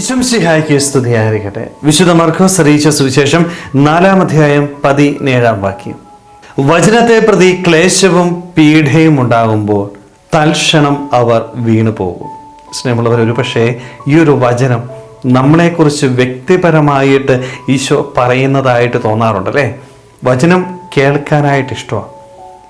വിശംസിഹായ്ക്ക് സ്തുതിയായിരിക്കട്ടെ വിശുദ്ധ മർക്കോസ് അറിയിച്ച സുവിശേഷം നാലാം അധ്യായം പതിനേഴാം വാക്യം. വചനത്തെ പ്രതി ക്ലേശവും പീഡയും ഉണ്ടാകുമ്പോൾ തൽക്ഷണം അവർ വീണു പോകും സ്നേഹമുള്ളവർ ഒരു പക്ഷേ ഈ ഒരു വചനം നമ്മളെക്കുറിച്ച് വ്യക്തിപരമായിട്ട് ഈശോ പറയുന്നതായിട്ട് തോന്നാറുണ്ട് അല്ലേ? വചനം കേൾക്കാനായിട്ട് ഇഷ്ടമാണ്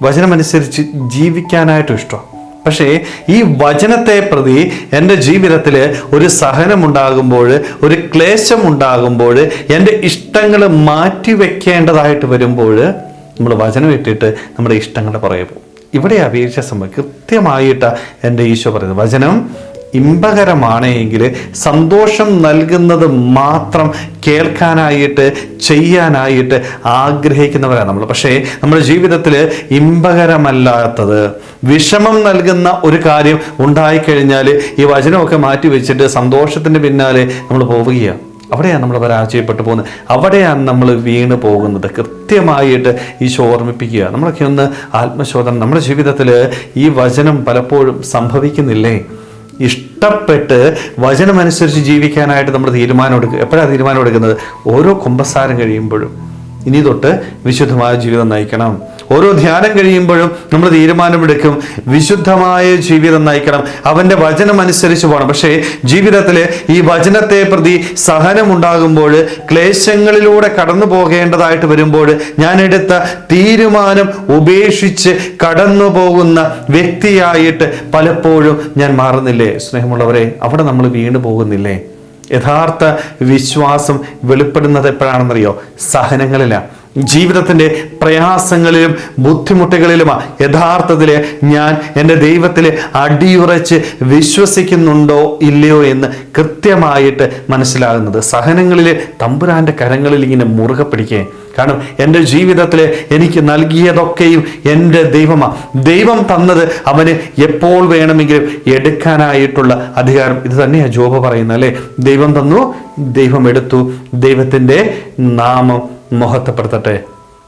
വചനമനുസരിച്ച് ജീവിക്കാനായിട്ടും ഇഷ്ടമാണ് പക്ഷേ ഈ വചനത്തെ പ്രതി എന്റെ ജീവിതത്തിൽ ഒരു സഹനമുണ്ടാകുമ്പോൾ ഒരു ക്ലേശം ഉണ്ടാകുമ്പോൾ എന്റെ ഇഷ്ടങ്ങൾ മാറ്റി വെക്കേണ്ടതായിട്ട് വരുമ്പോൾ നമ്മൾ വചനം ഇട്ടിട്ട് നമ്മുടെ ഇഷ്ടങ്ങളുടെ പുറകെ പോകും. ഇവിടെ അപേക്ഷ സമയം കൃത്യമായിട്ട് എന്റെ ഈശോ പറയുന്നത് വചനം ഇമ്പകരമാണ് എങ്കിൽ സന്തോഷം നൽകുന്നത് മാത്രം കേൾക്കാനായിട്ട് ചെയ്യാനായിട്ട് ആഗ്രഹിക്കുന്നവരാണ് നമ്മൾ. പക്ഷേ നമ്മുടെ ജീവിതത്തിൽ ഇമ്പകരമല്ലാത്തത് വിഷമം നൽകുന്ന ഒരു കാര്യം ഉണ്ടായിക്കഴിഞ്ഞാൽ ഈ വചനമൊക്കെ മാറ്റി വെച്ചിട്ട് സന്തോഷത്തിന്റെ പിന്നാലെ നമ്മൾ പോവുകയാണ്. അവിടെയാണ് നമ്മൾ പരാജയപ്പെട്ടു പോകുന്നത്. അവിടെയാണ് നമ്മൾ വീണ് പോകുന്നത്. കൃത്യമായിട്ട് ഈശോ ഓർമ്മിപ്പിക്കുക നമ്മളൊക്കെ ഒന്ന് ആത്മശോധന നമ്മുടെ ജീവിതത്തിൽ ഈ വചനം പലപ്പോഴും സംഭവിക്കുന്നില്ലേ? ഇഷ്ടപ്പെട്ട് വചനമനുസരിച്ച് ജീവിക്കാനായിട്ട് നമ്മൾ തീരുമാനം എടുക്കുക എപ്പോഴാണ് തീരുമാനം എടുക്കുന്നത് ഓരോ കുമ്പസാരം കഴിയുമ്പോഴും. ഇനി തൊട്ട് വിശുദ്ധമായ ജീവിതം നയിക്കണം. ഓരോ ധ്യാനം കഴിയുമ്പോഴും നമ്മൾ തീരുമാനമെടുക്കും. വിശുദ്ധമായ ജീവിതം നയിക്കണം. അവന്റെ വചനം അനുസരിച്ച് പോകണം. പക്ഷേ ജീവിതത്തിൽ ഈ വചനത്തെ പ്രതി സഹനമുണ്ടാകുമ്പോൾ ക്ലേശങ്ങളിലൂടെ കടന്നു പോകേണ്ടതായിട്ട് വരുമ്പോൾ ഞാൻ എടുത്ത തീരുമാനം ഉപേക്ഷിച്ച് കടന്നു പോകുന്ന വ്യക്തിയായിട്ട് പലപ്പോഴും ഞാൻ മാറുന്നില്ലേ? സ്നേഹമുള്ളവരെ അവിടെ നമ്മൾ വീണു പോകുന്നില്ലേ? യഥാർത്ഥ വിശ്വാസം വെളിപ്പെടുന്നത് എപ്പോഴാണെന്നറിയോ? സഹനങ്ങളിലാണ്. ജീവിതത്തിന്റെ പ്രയാസങ്ങളിലും ബുദ്ധിമുട്ടുകളിലുമാണ് യഥാർത്ഥത്തിൽ ഞാൻ എന്റെ ദൈവത്തിൽ അടിയുറച്ച് വിശ്വസിക്കുന്നുണ്ടോ ഇല്ലയോ എന്ന് കൃത്യമായിട്ട് മനസ്സിലാകുന്നത്. സഹനങ്ങളിൽ തമ്പുരാന്റെ കരങ്ങളിൽ ഇങ്ങനെ മുറുകെ പിടിക്കേ കാരണം എന്റെ ജീവിതത്തിൽ എനിക്ക് നൽകിയതൊക്കെയും എന്റെ ദൈവമാണ് ദൈവം തന്നത് അവന് എപ്പോൾ വേണമെങ്കിലും എടുക്കാനായിട്ടുള്ള അധികാരം. ഇത് തന്നെയാണ് ജോബ് പറയുന്നത് അല്ലേ? ദൈവം തന്നു ദൈവം എടുത്തു. ദൈവത്തിന്റെ നാമം മഹത്വപ്പെടുത്തട്ടെ.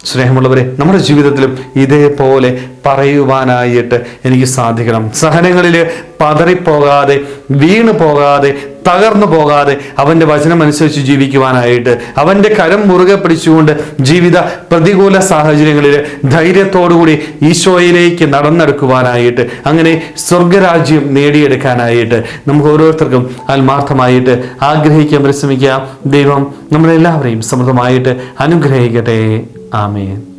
സ്നേഹമുള്ളവരെ നമ്മുടെ ജീവിതത്തിലും ഇതേപോലെ പറയുവാനായിട്ട് എനിക്ക് സാധിക്കണം. സഹനങ്ങളിൽ പതറിപ്പോകാതെ വീണു പോകാതെ തകർന്നു പോകാതെ അവന്റെ വചനം അനുസരിച്ച് ജീവിക്കുവാനായിട്ട് അവന്റെ കരം മുറുകെ പിടിച്ചുകൊണ്ട് ജീവിത പ്രതികൂല സാഹചര്യങ്ങളിൽ ധൈര്യത്തോടുകൂടി ഈശോയിലേക്ക് നടന്നെടുക്കുവാനായിട്ട് അങ്ങനെ സ്വർഗരാജ്യം നേടിയെടുക്കാനായിട്ട് നമുക്ക് ഓരോരുത്തർക്കും ആത്മാർത്ഥമായിട്ട് ആഗ്രഹിക്കാൻ പരിശ്രമിക്കാം. ദൈവം നമ്മളെല്ലാവരെയും സമൃദ്ധമായിട്ട് അനുഗ്രഹിക്കട്ടെ. ആമേൻ.